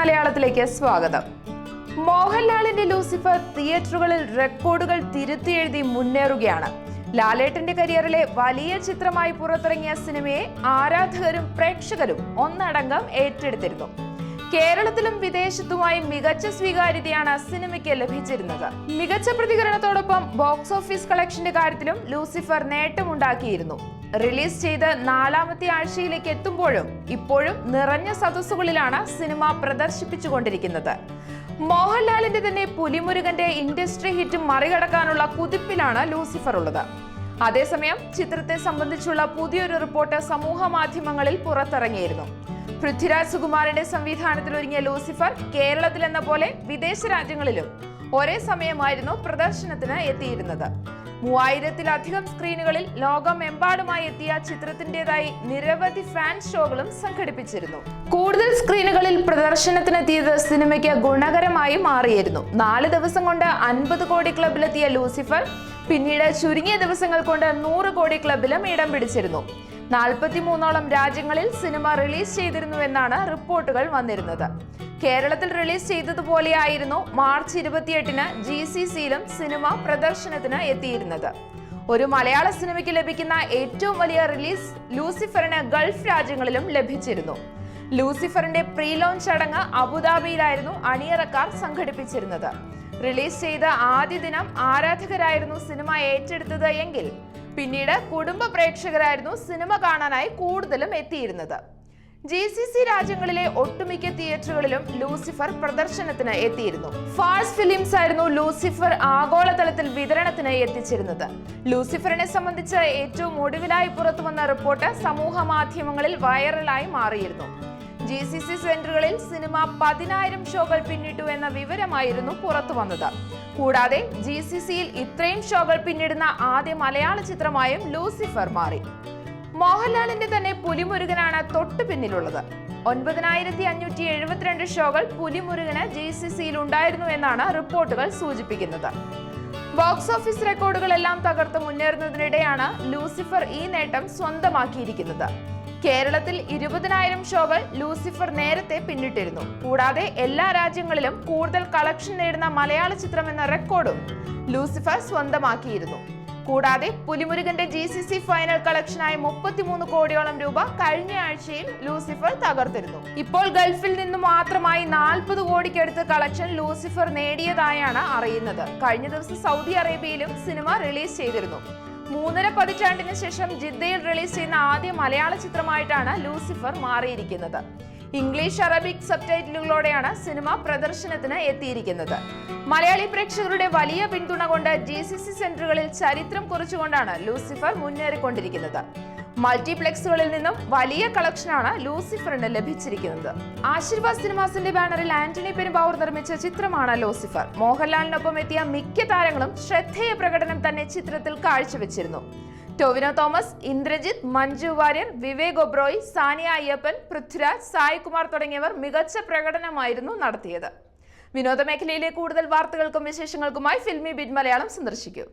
മലയാളത്തിലേക്ക് സ്വാഗതം. മോഹൻലാലിന്റെ ലൂസിഫർ തിയേറ്ററുകളിൽ റെക്കോർഡുകൾ തിരുത്തി എഴുതി മുന്നേറുകയാണ്. ലാലേട്ടന്റെ കരിയറിലെ വലിയ ചിത്രമായി പുറത്തിറങ്ങിയ സിനിമയെ ആരാധകരും പ്രേക്ഷകരും ഒന്നടങ്കം ഏറ്റെടുത്തിരുന്നു. കേരളത്തിലും വിദേശത്തുമായി മികച്ച സ്വീകാര്യതയാണ് സിനിമയ്ക്ക് ലഭിച്ചിരുന്നത്. മികച്ച പ്രതികരണത്തോടൊപ്പം ബോക്സ് ഓഫീസ് കളക്ഷന്റെ കാര്യത്തിലും ലൂസിഫർ നേട്ടമുണ്ടാക്കിയിരുന്നു. റിലീസ് ചെയ്ത് നാലാമത്തെ ആഴ്ചയിലേക്ക് എത്തുമ്പോഴും ഇപ്പോഴും നിറഞ്ഞ സദസ്സുകളിലാണ് സിനിമ പ്രദർശിപ്പിച്ചുകൊണ്ടിരിക്കുന്നത്. മോഹൻലാലിന്റെ തന്നെ പുലിമുരുകന്റെ ഇൻഡസ്ട്രി ഹിറ്റ് മറികടക്കാനുള്ള കുതിപ്പിലാണ് ലൂസിഫർ ഉള്ളത്. അതേസമയം ചിത്രത്തെ സംബന്ധിച്ചുള്ള പുതിയൊരു റിപ്പോർട്ട് സമൂഹ മാധ്യമങ്ങളിൽ പുറത്തിറങ്ങിയിരുന്നു. പൃഥ്വിരാജ് സുകുമാരന്റെ സംവിധാനത്തിൽ ഒരുങ്ങിയ ലൂസിഫർ കേരളത്തിൽ എന്ന പോലെ വിദേശ രാജ്യങ്ങളിലും ഒരേ സമയമായിരുന്നു പ്രദർശനത്തിന് എത്തിയിരുന്നത്. മൂവായിരത്തിലധികം സ്ക്രീനുകളിൽ ലോകമെമ്പാടുമായി എത്തിയ ചിത്രത്തിന്റേതായി നിരവധി ഫാൻ ഷോകളും സംഘടിപ്പിച്ചിരുന്നു. കൂടുതൽ സ്ക്രീനുകളിൽ പ്രദർശനത്തിനെത്തിയത് സിനിമയ്ക്ക് ഗുണകരമായി മാറിയിരുന്നു. നാല് ദിവസം കൊണ്ട് അൻപത് കോടി ക്ലബിലെത്തിയ ലൂസിഫർ പിന്നീട് ചുരുങ്ങിയ ദിവസങ്ങൾ കൊണ്ട് നൂറ് കോടി ക്ലബിലും ഇടം പിടിച്ചിരുന്നു. നാൽപ്പത്തിമൂന്നോളം രാജ്യങ്ങളിൽ സിനിമ റിലീസ് ചെയ്തിരുന്നുവെന്നാണ് റിപ്പോർട്ടുകൾ വന്നിരുന്നത്. കേരളത്തിൽ റിലീസ് ചെയ്തതുപോലെയായിരുന്നു മാർച്ച് ഇരുപത്തിയെട്ടിന് ജി സി സിയിലും സിനിമ പ്രദർശനത്തിന് എത്തിയിരുന്നത്. ഒരു മലയാള സിനിമയ്ക്ക് ലഭിക്കുന്ന ഏറ്റവും വലിയ റിലീസ് ലൂസിഫറിന് ഗൾഫ് രാജ്യങ്ങളിലും ലഭിച്ചിരുന്നു. ലൂസിഫറിന്റെ പ്രീ ലോഞ്ച് ചടങ്ങ് അബുദാബിയിലായിരുന്നു അണിയറക്കാർ സംഘടിപ്പിച്ചിരുന്നത്. റിലീസ് ചെയ്ത ആദ്യ ദിനം ആരാധകരായിരുന്നു സിനിമ ഏറ്റെടുത്തത് എങ്കിൽ പിന്നീട് കുടുംബ പ്രേക്ഷകരായിരുന്നു സിനിമ കാണാനായി കൂടുതലും എത്തിയിരുന്നത്. ജി സി സി രാജ്യങ്ങളിലെ ഒട്ടുമിക്ക തിയേറ്ററുകളിലും ലൂസിഫർ പ്രദർശനത്തിന് എത്തിയിരുന്നു. ഫാൾസ് ഫിലിംസ് ആയിരുന്നു ലൂസിഫർ ആഗോളതലത്തിൽ വിതരണത്തിന് എത്തിച്ചിരുന്നത്. ലൂസിഫറിനെ സംബന്ധിച്ച് ഏറ്റവും ഒടുവിലായി പുറത്തുവന്ന റിപ്പോർട്ട് സമൂഹ മാധ്യമങ്ങളിൽ വൈറലായി മാറിയിരുന്നു. ജി സി സി സെന്ററുകളിൽ സിനിമ പതിനായിരം ഷോകൾ പിന്നിട്ടു എന്ന വിവരമായിരുന്നു പുറത്തു വന്നത് കൂടാതെ ജി സി സിയിൽ ഇത്രയും ഷോകൾ പിന്നിടുന്ന ആദ്യ മലയാള ചിത്രമായും ലൂസിഫർ മാറി. മോഹൻലാലിന്റെ തന്നെ പുലിമുരുകനാണ് തൊട്ടു പിന്നിലുള്ളത്. ഒൻപതിനായിരത്തി അഞ്ഞൂറ്റി എഴുപത്തിരണ്ട് ഷോകൾ പുലിമുരുകന് ജി സി സിയിൽ ഉണ്ടായിരുന്നു എന്നാണ് റിപ്പോർട്ടുകൾ സൂചിപ്പിക്കുന്നത്. ബോക്സ് ഓഫീസ് റെക്കോർഡുകളെല്ലാം തകർത്ത് മുന്നേറുന്നതിനിടെയാണ് ലൂസിഫർ ഈ നേട്ടം സ്വന്തമാക്കിയിരിക്കുന്നത്. കേരളത്തിൽ ഇരുപതിനായിരം ഷോകൾ ലൂസിഫർ നേരത്തെ പിന്നിട്ടിരുന്നു. കൂടാതെ എല്ലാ രാജ്യങ്ങളിലും കൂടുതൽ കളക്ഷൻ നേടുന്ന മലയാള ചിത്രം എന്ന റെക്കോർഡും ലൂസിഫർ സ്വന്തമാക്കിയിരുന്നു. കൂടാതെ പുലിമുരുകന്റെ ജി സി സി ഫൈനൽ കളക്ഷനായ മുപ്പത്തിമൂന്ന് കോടിയോളം രൂപ കഴിഞ്ഞ ആഴ്ചയിൽ ലൂസിഫർ തകർത്തിരുന്നു. ഇപ്പോൾ ഗൾഫിൽ നിന്ന് മാത്രമായി നാൽപ്പത് കോടിക്കടുത്ത് കളക്ഷൻ ലൂസിഫർ നേടിയതായാണ് അറിയുന്നത്. കഴിഞ്ഞ ദിവസം സൗദി അറേബ്യയിലും സിനിമ റിലീസ് ചെയ്തിരുന്നു. മൂന്നര പതിറ്റാണ്ടിന് ശേഷം ജിദ്ദയിൽ റിലീസ് ചെയ്യുന്ന ആദ്യ മലയാള ചിത്രമായിട്ടാണ് ലൂസിഫർ മാറിയിരിക്കുന്നത്. ഇംഗ്ലീഷ് അറബിക് സബ്ടൈറ്റിലുകളോടെയാണ് സിനിമ പ്രദർശനത്തിന് എത്തിയിരിക്കുന്നത്. മലയാളി പ്രേക്ഷകരുടെ വലിയ പിന്തുണ കൊണ്ട് ജി സി സി സെന്ററുകളിൽ ചരിത്രം കുറിച്ചുകൊണ്ടാണ് ലൂസിഫർ മുന്നേറിക്കൊണ്ടിരിക്കുന്നത്. മൾട്ടിപ്ലെക്സുകളിൽ നിന്നും വലിയ കളക്ഷനാണ് ലൂസിഫറിന് ലഭിച്ചിരിക്കുന്നത്. ആശീർവാദ് സിനിമാസിന്റെ ബാനറിൽ ആന്റണി പെരുമ്പാവൂർ നിർമ്മിച്ച ചിത്രമാണ് ലൂസിഫർ. മോഹൻലാലിനൊപ്പം എത്തിയ മിക്ക താരങ്ങളും ശ്രദ്ധേയ പ്രകടനം തന്നെ ചിത്രത്തിൽ കാഴ്ചവെച്ചിരുന്നു. ടൊവിനോ തോമസ് ഇന്ദ്രജിത്ത് മഞ്ജു വാര്യർ വിവേക് ഒബ്രോയ് സാനിയ അയ്യപ്പൻ പൃഥ്വിരാജ് സായികുമാർ തുടങ്ങിയവർ മികച്ച പ്രകടനമായിരുന്നു നടത്തിയത്. വിനോദ മേഖലയിലെ കൂടുതൽ വാർത്തകൾക്കും വിശേഷങ്ങൾക്കുമായി ഫിൽമി ബിറ്റ് മലയാളം സന്ദർശിക്കൂ.